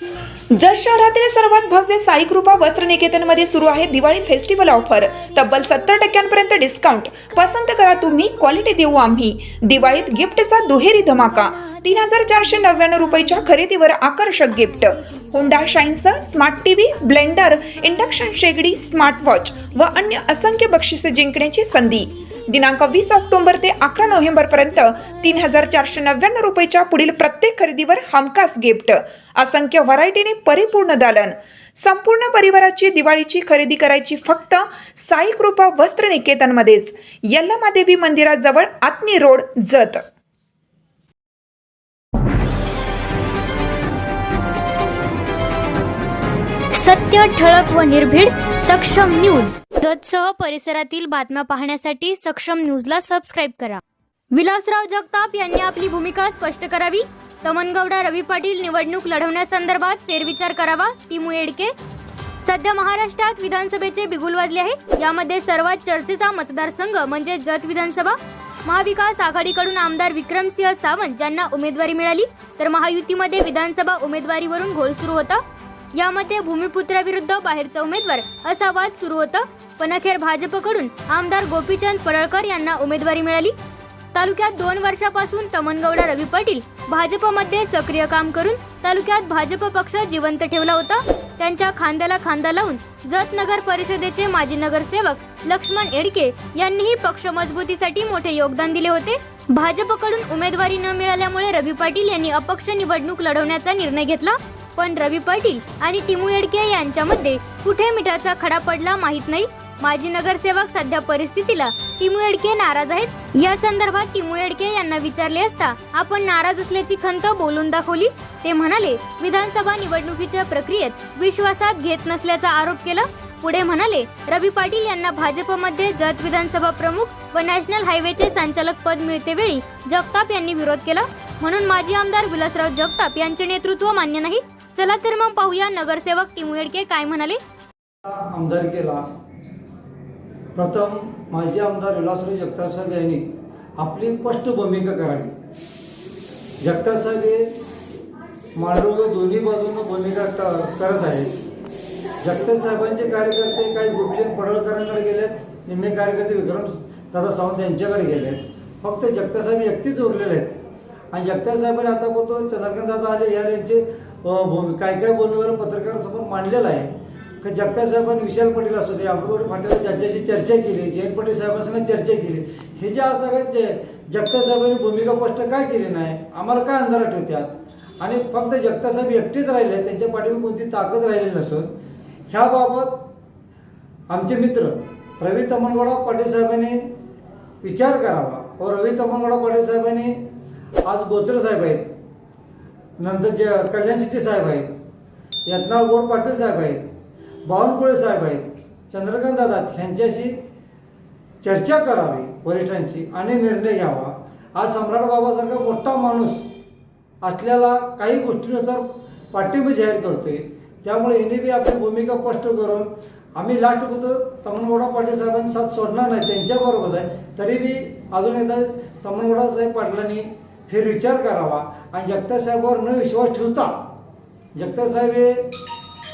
जत शहरातील सर्वात भव्य साई कृपा वस्त्र निकेतनमध्ये सुरू आहे दिवाळी फेस्टिवल ऑफर. तब्बल सत्तर टक्क्यांपर्यंत डिस्काउंट पसंत करा तुम्ही क्वालिटी देऊ आम्ही. दिवाळीत गिफ्टचा दुहेरी धमाका. तीन हजार चारशे नव्याण्णव रुपयाच्या खरेदीवर आकर्षक gift Honda शाईनचा smart T V blender induction शेगडी स्मार्ट वॉच व अन्य असंख्य बक्षिसे जिंकण्याची संधी. दिनांक वीस ऑक्टोबर ते अकरा नोव्हेंबर पर्यंत तीन हजार चारशे नव्याण्णव रुपयाच्या पुढील प्रत्येक खरेदीवर हमखास गिफ्ट. असंख्य व्हरायटीने परिपूर्ण दालन. संपूर्ण परिवाराची दिवाळीची खरेदी करायची फक्त साई कृपा वस्त्र निकेतनमध्येच यल्लमादेवी मंदिराजवळ आत्नी रोड जत. सत्य ठळक व निर्भीड सक्षम न्यूज. जतसह परिसरातील बातम्या पाहण्यासाठी सक्षम न्यूजला सबस्क्राईब करा. विलासराव जगताप यांनी आपली भूमिका स्पष्ट करावी. तमनगौडा रवी पाटील निवडणूक लढवण्यासंदर्भात फेरविचार करावा. टीमू येडके सध्या महाराष्ट्रात विधानसभेचे बिगुल वाजले आहे. यामध्ये सर्वात चर्चेचा मतदारसंघ म्हणजे जत विधानसभा. महाविकास आघाडीकडून आमदार विक्रमसिंह सावंत ज्यांना उमेदवारी मिळाली. तर महायुतीमध्ये विधानसभा उमेदवारीवरून घोळ सुरू होता. यामध्ये भूमिपुत्राविरुद्ध बाहेरचा उमेदवार असा वाद सुरू होता. पण अखेर भाजपकडून आमदार गोपीचंद पडळकर यांना उमेदवारी मिळाली. तालुक्यात दोन वर्षापासून तमनगौडा रवी पाटील भाजपमध्ये सक्रिय काम करून तालुक्यात भाजप पक्ष जिवंत ठेवला होता. त्यांच्या खांद्याला खांदा लावून जत नगर परिषदेचे माजी नगरसेवक लक्ष्मण एडके यांनीही पक्ष मजबूतीसाठी मोठे योगदान दिले होते. भाजपकडून उमेदवारी न मिळाल्यामुळे रवी पाटील यांनी अपक्ष निवडणूक लढवण्याचा निर्णय घेतला. पण रवी पाटील आणि टिमू येडके यांच्यामध्ये कुठे मिठाचा खडा पडला माहीत नाही. माजी नगरसेवक सध्या परिस्थितीला टिमू येडके नाराज आहेत. या संदर्भात टिमू येडके यांना विचारले असता आपण नाराज असल्याची खंत बोलून दाखवली. ते म्हणाले विधानसभा निवडणुकीच्या प्रक्रियेत विश्वासात घेत नसल्याचा आरोप केला. पुढे म्हणाले रवी पाटील यांना भाजपमध्ये जत विधानसभा प्रमुख व नॅशनल हायवेचे संचालक पद मिळते वेळी जगताप यांनी विरोध केला. म्हणून माजी आमदार विलासराव जगताप यांचे नेतृत्व मान्य नाही. चला तर मग पाहूया नगरसेवक टिमू येडके काय म्हणाले. आमदारकीला. प्रथम माजी आमदार विलासराव जगताप साहेब यांनी आपली स्पष्ट भूमिका करावी. जगताप साहेब हे मांडव दोन्ही बाजूनं भूमिका करत आहेत. जगताप साहेबांचे कार्यकर्ते काही गोपीचंद पडळकरांकडे गेलेत निम्मे कार्यकर्ते विक्रम दादा सावंत यांच्याकडे गेलेत. फक्त जगताप साहेब एकटेच उरलेले आहेत. आणि जगताप साहेबांनी आता बोलतो चंद्रकांत दादा आले यार यांचे भूमी काय काय बोलणं पत्रकारासमोर मांडलेलं आहे. का जगताप साहेबांनी विशाल पटेल असू दे अमृतवाडी पाटील ज्यांच्याशी चर्चा केली जयंत पटेल साहेबांसंग चर्चा केली. हे जे आज जे जगताप साहेबांनी भूमिका स्पष्ट काय केली नाही? आम्हाला काय अंधारात ठेवत्यात? आणि फक्त जगताप साहेब एकटेच राहिले त्यांच्या पाठीवर कोणती ताकद राहिलेली नसून ह्याबाबत आमचे मित्र रवी तमनगोडा पाटील साहेबांनी विचार करावा. व रवी तमनगोडा पाटील साहेबांनी आज बोचरे साहेब आहेत. नंतर जे कल्याण शेट्टी साहेब आहेत यत्नाळ गोड पाटील साहेब आहेत बावनकुळे साहेब आहेत चंद्रकांत दादा ह्यांच्याशी चर्चा करावी वरिष्ठांची आणि निर्णय घ्यावा. आज सम्राट बाबासारखा मोठा माणूस असल्याला काही गोष्टीनुसार पाठिंबा जाहीर करतोय. त्यामुळे यांनी बी आपली भूमिका स्पष्ट करून आम्ही लाट होतो तमनगौडा पाटील साहेबांनी साथ सोडणार नाही त्यांच्याबरोबर आहे. तरी बी अजून एकदा तमनगोडा साहेब पाटलांनी फेर विचार करावा. आणि जगताप साहेबावर न विश्वास ठेवता जगताप साहेब हे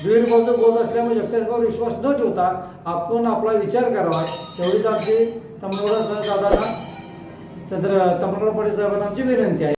विविध बोलतो बोलत असल्यामुळे जगताप साहेबावर विश्वास न ठेवता आपण आपला विचार करावा. एवढीच आमची तमनगौडा दादांना चंद्र तमनगौडा पाटील साहेबांना आमची विनंती आहे.